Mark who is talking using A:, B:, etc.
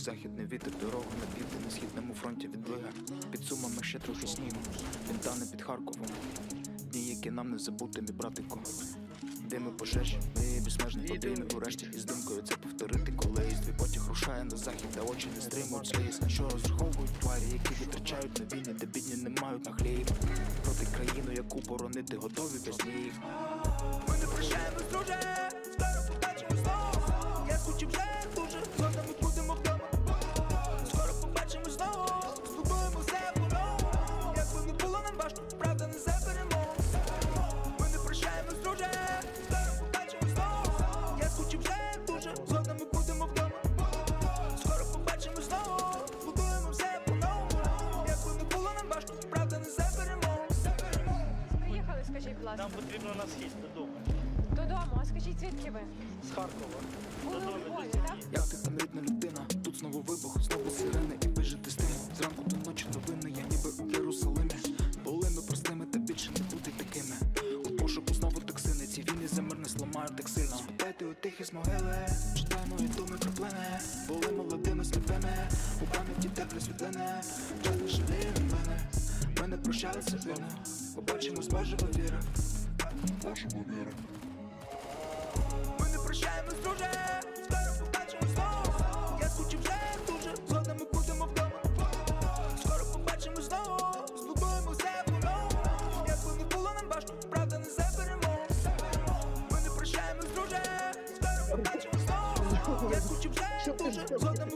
A: західний вітер, дорогу на південь на східному фронті віддвига. Під сумами ще трохи снігу, вінтани під Харковом. Дні, які нам не забути, мій братику. Дими пожежі, ми безмежно подійми урешті із думкою це повторити, коли із твій потяг рушає на захід, де очі не стримують сліз, на що розраховують тварі, які витрачають на війни, де бідні не мають на хліб. Проти країну, яку боронити готові без ніг.
B: Ми не прощаємось, друже,
C: ласка.
D: Нам потрібно на схід додому.
C: Додому, а скажіть, звідки ви?
D: З Харкова.
C: Були у
D: Додому
C: Львові, так?
D: сім'ї.
A: Як там рідна людина, тут знову вибух, знову сирени і вижити з тим Зранку до ночі новини, я ніби у Єрусалимі Були ми простими, та більше не бути такими У пошуку знову токсини, ці війни за мир не сламають так сильно Спитайте у тихі з могили, читаємо і думи про плени Були молодими сліпими, у пам'яті теплі світлини Час не жаліє на мене, ми не прощалися вірно Побачимо з Божого віри Божого віри
B: Ми не прощаємось, друже, скоро побачимо знову. Я скучив вже дуже, згодом ми будемо вдома. Скоро побачимо знову, збудуємо все по-новому. Як би не було нам важко, правда не заберемо. Ми не прощаємось, друже, скоро побачимо знову. Я скучив вже дуже, згодом